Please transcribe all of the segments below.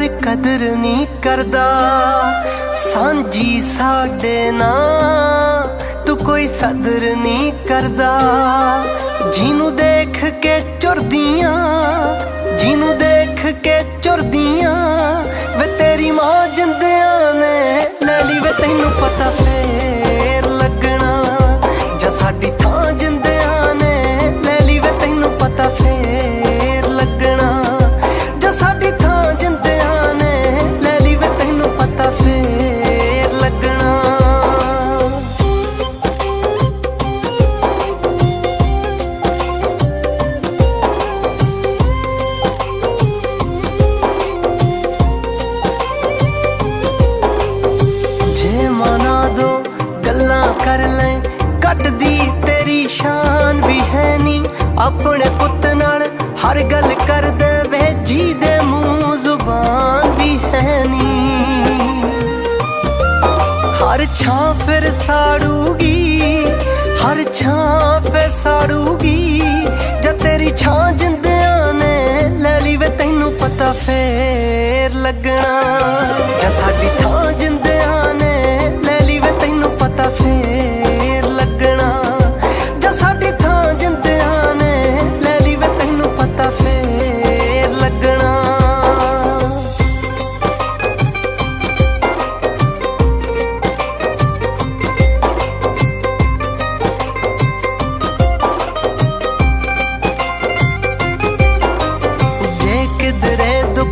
ਪਰ ਕਦਰ ਨਹੀਂ ਕਰਦਾ। ਸਾਂਝੀ ਸਾਡੇ ਨਾਲ ਤੂੰ ਕੋਈ ਸਦਰ ਨਹੀਂ ਕਰਦਾ। ਜਿਹਨੂੰ ਦੇਖ ਕੇ ਚੁਰਦੀਆਂ, ਜਿਹਨੂੰ ਦੇਖ ਕੇ ਚੁਰਦੀਆਂ, ਵੇ ਤੇਰੀ ਮਾਂ ਜਿੰਦਿਆਂ ਕਰ ਲੈ। ਕੱਟਦੀ ਤੇਰੀ ਸ਼ਾਨ ਵੀ ਹੈ ਨੀ। ਆਪਣੇ ਪੁੱਤ ਨਾਲ ਹਰ ਗੱਲ ਕਰਦੇ ਵੇ ਜੀ ਦੇ ਮੂੰਹ ਜ਼ੁਬਾਨ ਵੀ ਹੈ ਨੀ। ਹਰ ਛਾਂ ਫਿਰ ਸਾੜੂਗੀ। ਹਰ ਛਾਂ ਫਿਰ ਸਾੜੂਗੀ। ਜੇ ਤੇਰੀ ਛਾਂ ਜਿੰਦਿਆਂ ਨੇ ਲੈ ਲਈ ਵੇ, ਤੈਨੂੰ ਪਤਾ ਫੇਰ ਲੱਗਣਾ।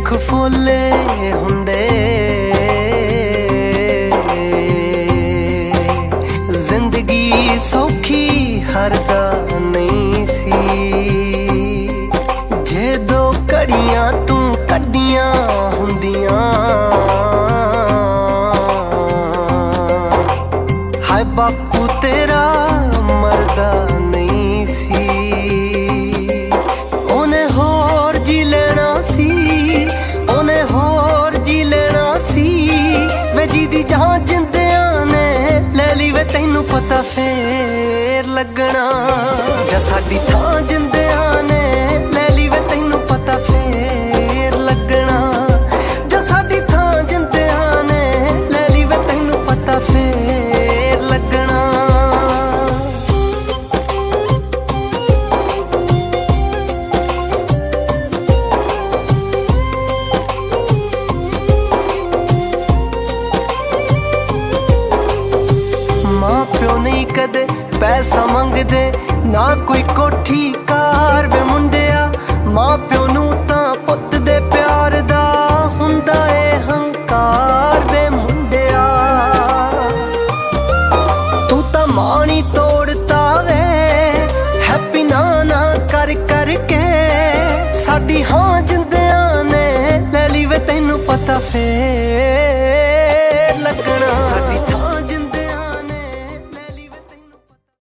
ਕਿਧਰੇ ਫੋਲੇ ਹੁੰਦੇ। ਜ਼ਿੰਦਗੀ ਸੌਖੀ ਹਰਦਾ ਨਹੀਂ ਸੀ। ਜੇ ਦੋ ਘੜੀਆਂ ਤੂੰ ਕੱਢੀਆਂ ਹੁੰਦੀਆਂ ਤੈਨੂੰ ਫੇਰ ਲੱਗਣਾ। ਜਾਂ ਸਾਡੀ ਨਹੀਂ ਕਦੇ ਪੈਸਾ ਮੰਗਦੇ, ਨਾ ਕੋਈ ਕੋਠੀ ਕਾਰ ਵੇ ਮੁੰਡਿਆ। ਮਾਂ ਪਿਓ ਨੂੰ ਤਾਂ ਪੁੱਤ ਦੇ ਪਿਆਰ ਦਾ ਹੁੰਦਾ ਏ ਹੰਕਾਰ ਵੇ ਮੁੰਡਿਆ। ਤੂੰ ਤਾਂ ਮਾਣੀ ਤੋੜਤਾ ਵੇ, ਹੈਪੀ ਨਾ ਨਾ ਕਰ ਕਰਕੇ। ਸਾਡੀ ਹਾਂ ਜਿੰਦਿਆਂ ਨੇ ਲੈ ਲਈ ਵੇ ਤੈਨੂੰ ਪਤਾ ਫੇਰ।